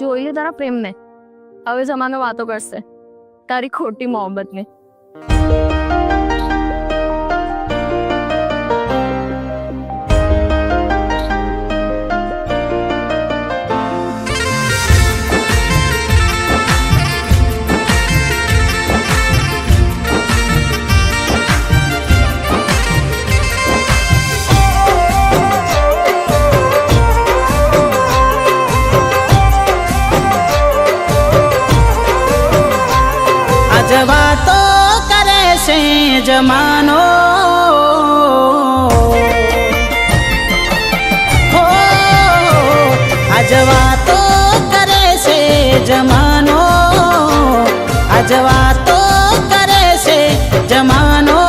જોઈ લે તારા પ્રેમને? હવે જમાનો વાતો કરશે. તારી ખોટી મોહબ્બતને. જમાનો હો આજ વાતો કરે છે જમાનો આજ વાતો કરે છે જમાનો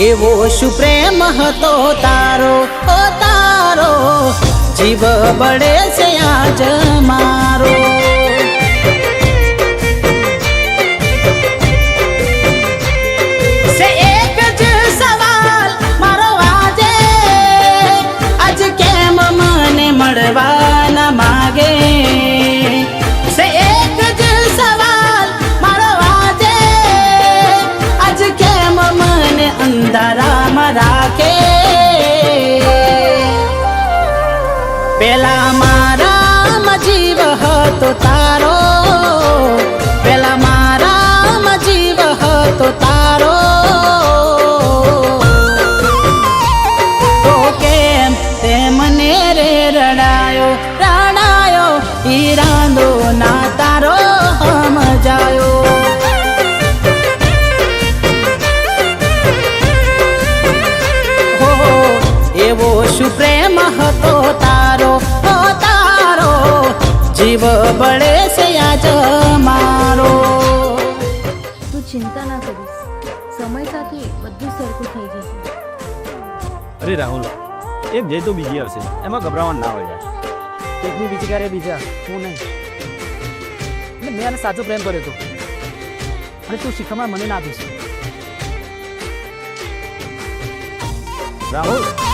એવો શું હતો તારો તારો જીવ બળે છે આજ મારો પેલા મારા જીવ હતો તારો. પેલા મારા જીવ હતો તારો. તો કેમ તે મને રે રડાયો? રડાયો ઈરાંદો ના જીવ બળે છે આજ મારો. તું ચિંતા ના કરીશ. સમય સાથે બધું સરખું થઈ જશે. અરે રાહુલ એક જઈ તો બીજી આવશે. એમાં ગભરાવાનું ના હોય એકની બીજી ક્યારે બીજા? હું નહીં. એટલે મેં એને સાચો પ્રેમ કર્યો હતો અને તું શીખવામાં મને ના આપીશ રાહુલ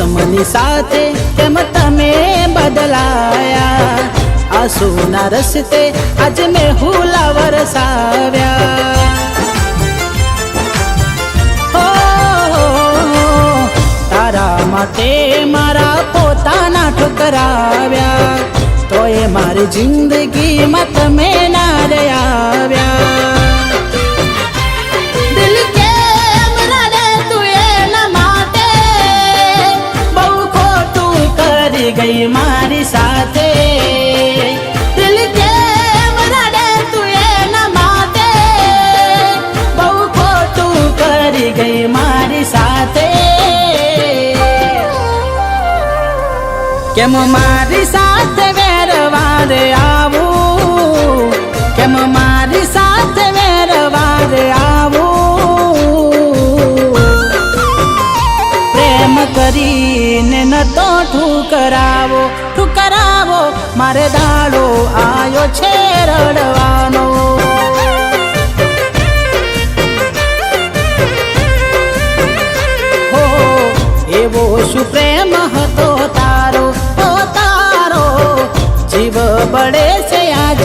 મોસમની સાથે કેમ તમે બદલાયા? આંસુના રસ્તે આજ મેં હુલા વરસાવ્યા. તારા માટે મારા પોતાના ઠુકરાવ્યા. તો એ મારી જિંદગીમાં તમે ના રે ગઈ મારી સાથે. કેમ મારી સાથે વેરવારે આવું? કેમ મારી સાથે વેરવારે આવું? પ્રેમ કરીને ન તો ઠુકરાવો ઠુકરાવો. મારે દાડો આવ્યો છે રડવાનો. બળે છે આજ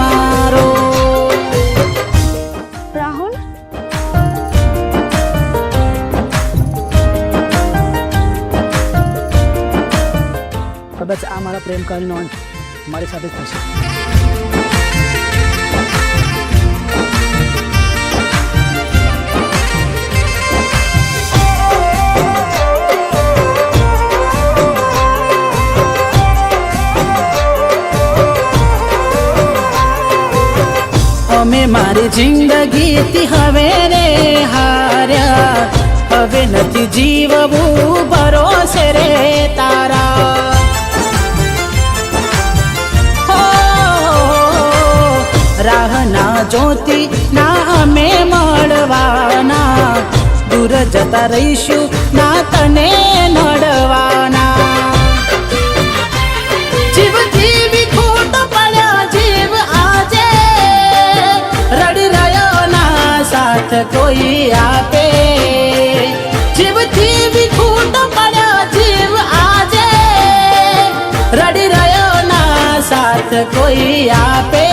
મારો. રાહુલ? કદાચ આ મારા પ્રેમ કાળનો અંત મારી સાથે થશે. મારી જિંદગીથી હવે રે હાર્યા. હવે નથી જીવવું, ભરોસે રે તારા. રાહ ના જોતી, ના અમે મળવાના. દૂર જતા રહીશું, ના તને કોઈ આપે. જીવથી વિખૂટ પડ્યો જીવ આજે. રડી રહ્યો ના સાથ કોઈ આપે.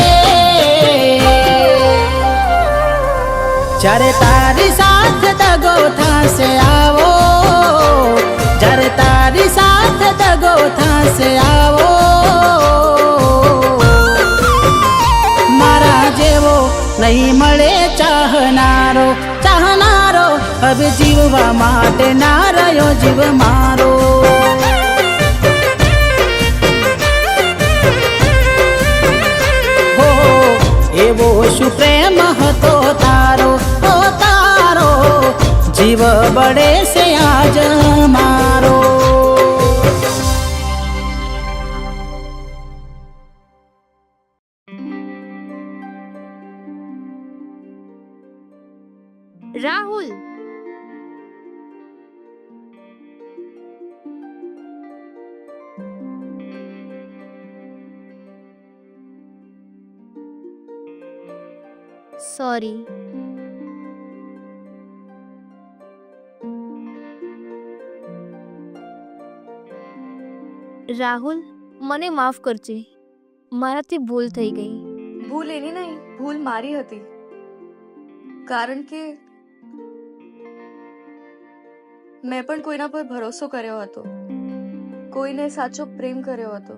જ્યારે તારી સાથ દગો થશે આવો. જ્યારે તારી સાથ દગો થશે આવો. હવે જીવવા માટે ના જીવ મારો. હો, એવો શું પ્રેમ હતો તારો? ઓ તારો, જીવ બળે છે આજ મારો. રાહુલ સોરી રાહુલ, મને માફ કરજે. મારાથી ભૂલ થઈ ગઈ. ભૂલ એની નહીં, ભૂલ મારી હતી. કારણ કે મેં પણ કોઈના પર ભરોસો કર્યો હતો. કોઈને સાચો પ્રેમ કર્યો હતો.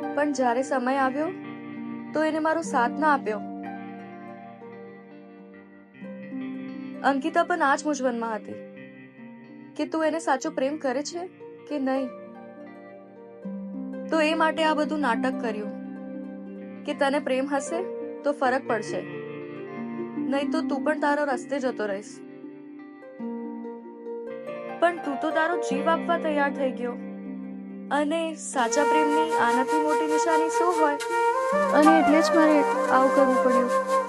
પણ જ્યારે સમય આવ્યો, તો એને મારો સાથ ના આપ્યો. અંકિતા પણ આ જ મૂંઝવણમાં હતી કે તું એને સાચો પ્રેમ કરે છે કે નહીં? તો એ માટે આ બધું નાટક કર્યું કે તને પ્રેમ હશે તો ફરક પડશે. નહીં તો તું પણ તારો રસ્તે જતો રહીશ. પણ તું તો તારો જીવ આપવા તૈયાર થઈ ગયો. અને સાચા પ્રેમની આનાથી મોટી નિશાની શું હોય? અને એટલે જ મારે આવું કરવું પડ્યું.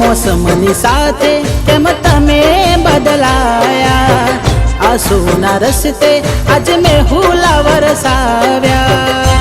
મોસમની સાથે કેમ તમે બદલાયા? આંસુના રસ્તે આજે મેં હુલા વરસાવ્યા.